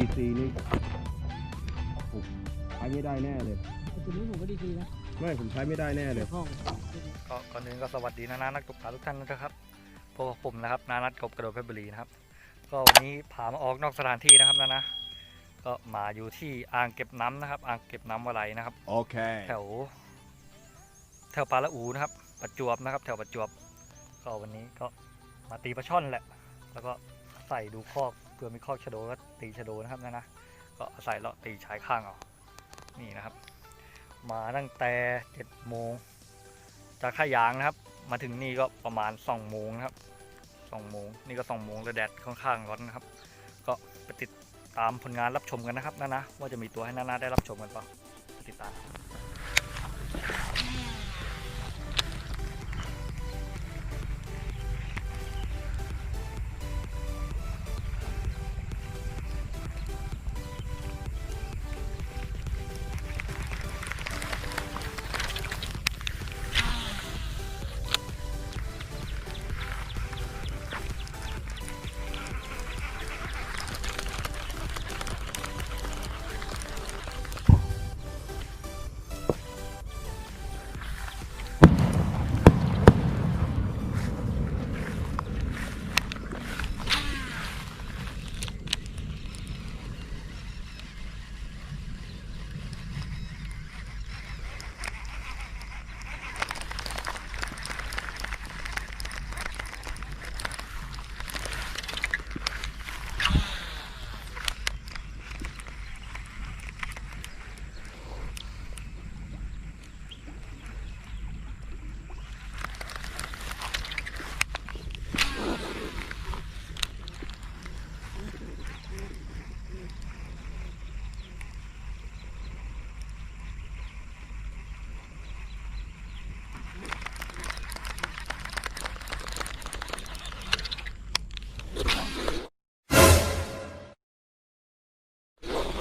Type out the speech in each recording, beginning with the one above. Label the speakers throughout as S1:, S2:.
S1: ดีซีนี่ผมใช้ไม่ได้แน่เลย
S2: ตัวนี้ผมก็ดีดีนะ
S1: ไม่ผมใช้ไม่ได้แน่เลย
S2: ห้อง
S3: ก็ก่อนอื่นก็สวัสดีนะนานักตกปลาทุกท่านนะครับพบกับผมนะครับนานัดกบกระโดดเพชรบุรีนะครับ ก็วันนี้พามาออกนอกสถานที่นะครับนะนะก็มาอยู่ที่อ่างเก็บน้ำนะครับ อ่างเก็บน้ำวะไหลนะครับ
S1: Okay.
S3: แถวแถวปลาละอูนะครับ ประจวบนะครับ แถวประจวบก็วันนี้ก็มาตีปลาช่อนแหละ แล้วก็ใส่ดูคอก เพื่อมีคอกชโดก็ตีชโดนะครับนะนะก็ใส่เลาะตีชายข้างเอานี่นะครับ มาตั้งแต่เจ็ดโมงจากท่ายางนะครับ มาถึงนี่ก็ประมาณสองโมงนะครับสองโมงนี่ก็สองโมงแล้วแดดค่อนข้างร้อนนะครับ ก็ไปติดตามผลงานรับชมกันนะครับนะนะว่าจะมีตัวให้นานาได้รับชมกันเปล่าไปติดตาม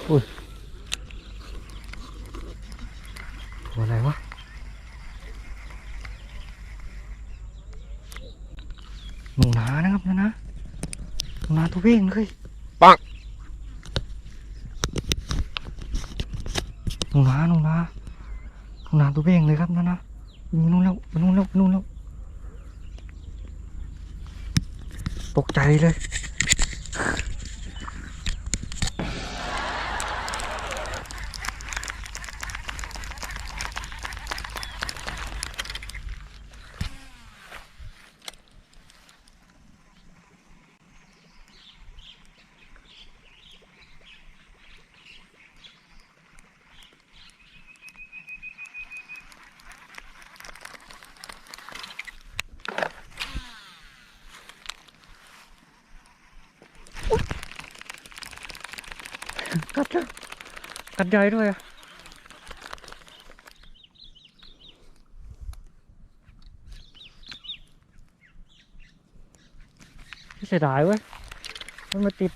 S3: ตัวอะไรวะหนูนานะครับนะนะหนูนาตัวเว้งเลย
S1: ปัง
S3: หนูนาหนูนาหนูนาตัวเว้งเลยครับนะนะมีนู่นแล้วมีนู่นแล้วมีนู่นแล้วตกใจเลย กัดเกัดใหญ่ด้วยอะเสียดายเว้ย มันมาติด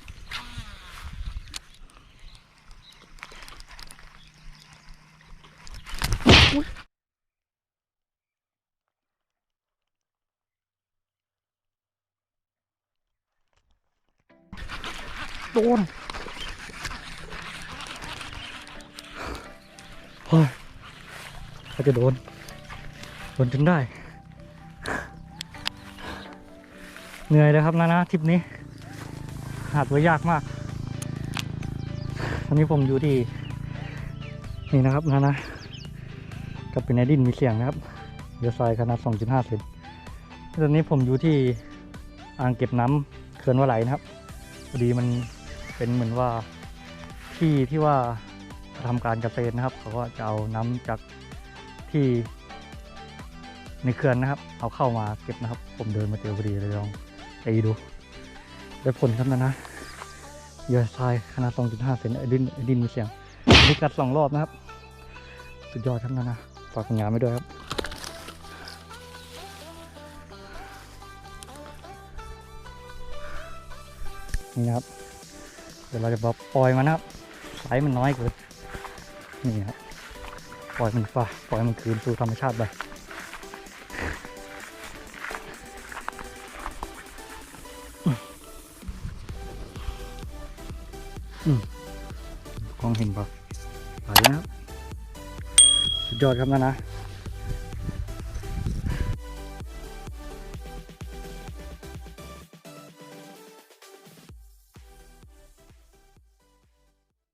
S3: โดน เฮ้ยเขาจะโดน โดนจนได้ เหนื่อยเลยครับนะนะทริปนี้ หาดไว้ยากมาก ตอนนี้ผมอยู่ที่ นี่นะครับนะนะกับเป็นไอดินมีเสียงนะครับเรือทรายขนาด 2.5 เซนตอนนี้ผมอยู่ที่อ่างเก็บน้ำเขื่อนวะไหลนะครับพอดีมันเป็นเหมือนว่าที่ที่ว่า ทำการเกษตรนะครับ เขาก็จะเอาน้ำจากที่ในเขื่อนนะครับ เอาเข้ามาเก็บนะครับ ผมเดินมาเจอพอดีเลยลองตีดู ได้ผลครับนะนะเหยื่อทรายขนาด 2.5 เซนไอดินไอดินมีเสียงมีกัดสองรอบนะครับ สุดยอดครับนะนะฝากผลงานไว้ด้วยครับนี่นะครับ เดี๋ยวเราจะบอกปล่อยมันนะครับ ไซส์มันน้อยเกิน นี่ฮะปล่อยมันฝ่าปล่อยมันคืนสู่ธรรมชาติไปกองเห็นปะไปนะครับสุดยอดครับนะนะ